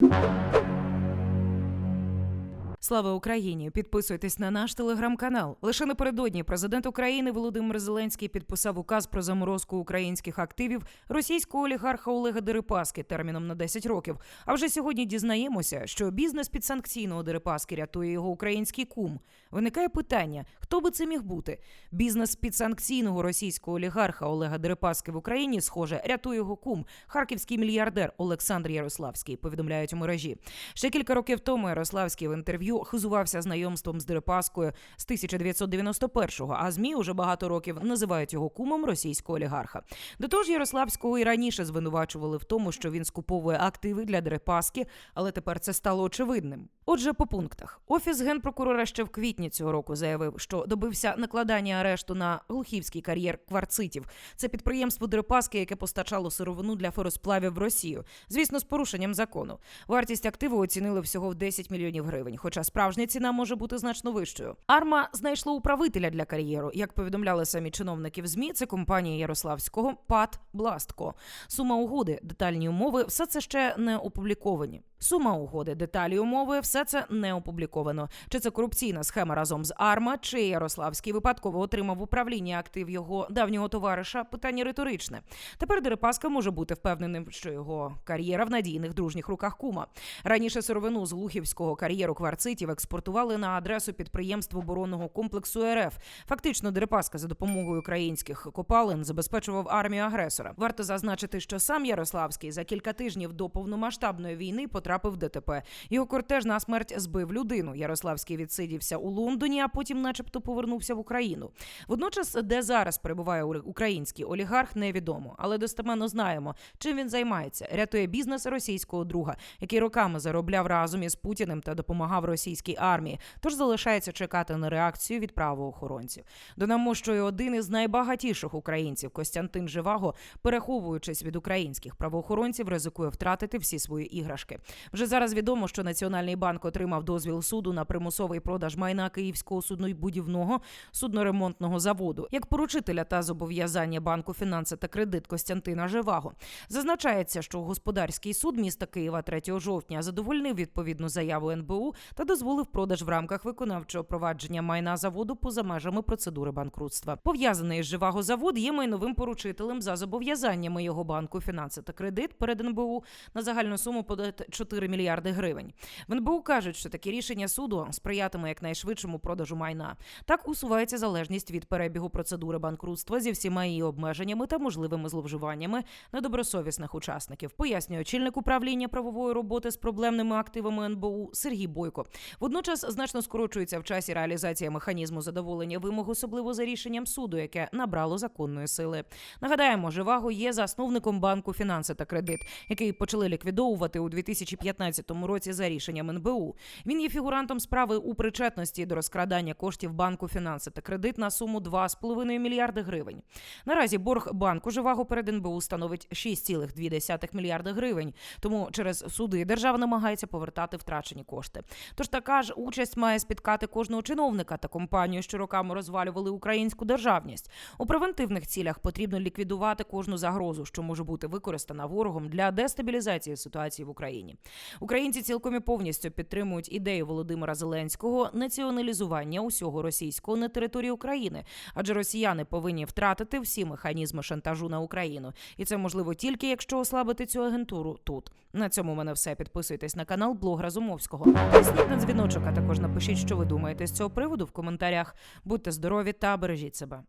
you. Слава Україні! Підписуйтесь на наш телеграм-канал. Лише напередодні президент України Володимир Зеленський підписав указ про заморозку українських активів російського олігарха Олега Дерипаски терміном на 10 років. А вже сьогодні дізнаємося, що бізнес підсанкційного Дерипаски рятує його український кум. Виникає питання: хто би це міг бути? Бізнес підсанкційного російського олігарха Олега Дерипаски в Україні, схоже, рятує його кум, харківський мільярдер Олександр Ярославський. Повідомляють у мережі. Ще кілька років тому Ярославський в інтерв'ю хизувався знайомством з Дерипаскою з 1991-го, а змі уже багато років називають його кумом російського олігарха. До того ж, Ярославського і раніше звинувачували в тому, що він скуповує активи для Дерипаски, але тепер це стало очевидним. Отже, по пунктах офіс генпрокурора ще в квітні цього року заявив, що добився накладання арешту на глухівський кар'єр кварцитів. Це підприємство Дерипаски, яке постачало сировину для феросплавів в Росію. Звісно, з порушенням закону. Вартість активу оцінили всього в 10 мільйонів гривень, хоча справжня ціна може бути значно вищою. Арма знайшло управителя для кар'єру. Як повідомляли самі чиновники в змі, це компанія Ярославського ПАТ Бластко. Сума угоди, детальні умови, все це ще не опубліковані. Сума угоди, деталі умови, все це не опубліковано. Чи це корупційна схема разом з Арма, чи Ярославський випадково отримав в управлінні актив його давнього товариша? Питання риторичне. Тепер Дерипаска може бути впевненим, що його кар'єра в надійних дружніх руках кума. Раніше сировину з Глухівського кар'єру кварцитів експортували на адресу підприємств оборонного комплексу РФ. Фактично, Дерипаска за допомогою українських копалин забезпечував армію агресора. Варто зазначити, що сам Ярославський за кілька тижнів до повномасштабної війни потрапив в ДТП. Його кортеж на смерть збив людину. Ярославський відсидівся у Лондоні, а потім, начебто, повернувся в Україну. Водночас, де зараз перебуває український олігарх, невідомо, але достеменно знаємо, чим він займається. Рятує бізнес російського друга, який роками заробляв разом із Путіним та допомагав російській армії. Тож залишається чекати на реакцію від правоохоронців. Додамо, що і один із найбагатіших українців Костянтин Живаго, переховуючись від українських правоохоронців, ризикує втратити всі свої іграшки. Вже зараз відомо, що Національний банк отримав дозвіл суду на примусовий продаж майна Київського суднобудівного судноремонтного заводу як поручителя та зобов'язання банку фінанси та кредит Костянтина Живаго. Зазначається, що господарський суд міста Києва 3 жовтня задовольнив відповідну заяву НБУ та дозволив продаж в рамках виконавчого провадження майна заводу поза межами процедури банкрутства. Пов'язаний з Живаго завод є майновим поручителем за зобов'язаннями його банку фінанси та кредит перед НБУ на загальну суму понад 4 мільярди гривень. В НБУ кажуть, що таке рішення суду сприятиме якнайшвидшому продажу майна. Так усувається залежність від перебігу процедури банкрутства зі всіма її обмеженнями та можливими зловживаннями недобросовісних учасників. Пояснює очільник управління правової роботи з проблемними активами НБУ Сергій Бойко. Водночас значно скорочується в часі реалізація механізму задоволення вимог, особливо за рішенням суду, яке набрало законної сили. Нагадаємо, Живаго є засновником банку фінанси та кредит, який почали ліквідовувати у 2015 році за рішенням НБУ. Він є фігурантом справи у причетності до розкрадання коштів банку фінанси та кредит на суму 2,5 мільярди гривень. Наразі борг банку Живаго перед НБУ становить 6,2 мільярди гривень. Тому через суди держава намагається повертати втрачені кошти. Тож така ж участь має спіткати кожного чиновника та компанію, що роками розвалювали українську державність. У превентивних цілях потрібно ліквідувати кожну загрозу, що може бути використана ворогом для дестабілізації ситуації в Україні. Українці цілком і повністю підтримують ідею Володимира Зеленського націоналізування усього російського на території України, адже росіяни повинні втратити всі механізми шантажу на Україну, і це можливо тільки якщо ослабити цю агентуру тут. На цьому в мене все. Підписуйтесь на канал Блог Разумовського. Тисніть на дзвіночок, а також напишіть, що ви думаєте з цього приводу в коментарях. Будьте здорові та бережіть себе.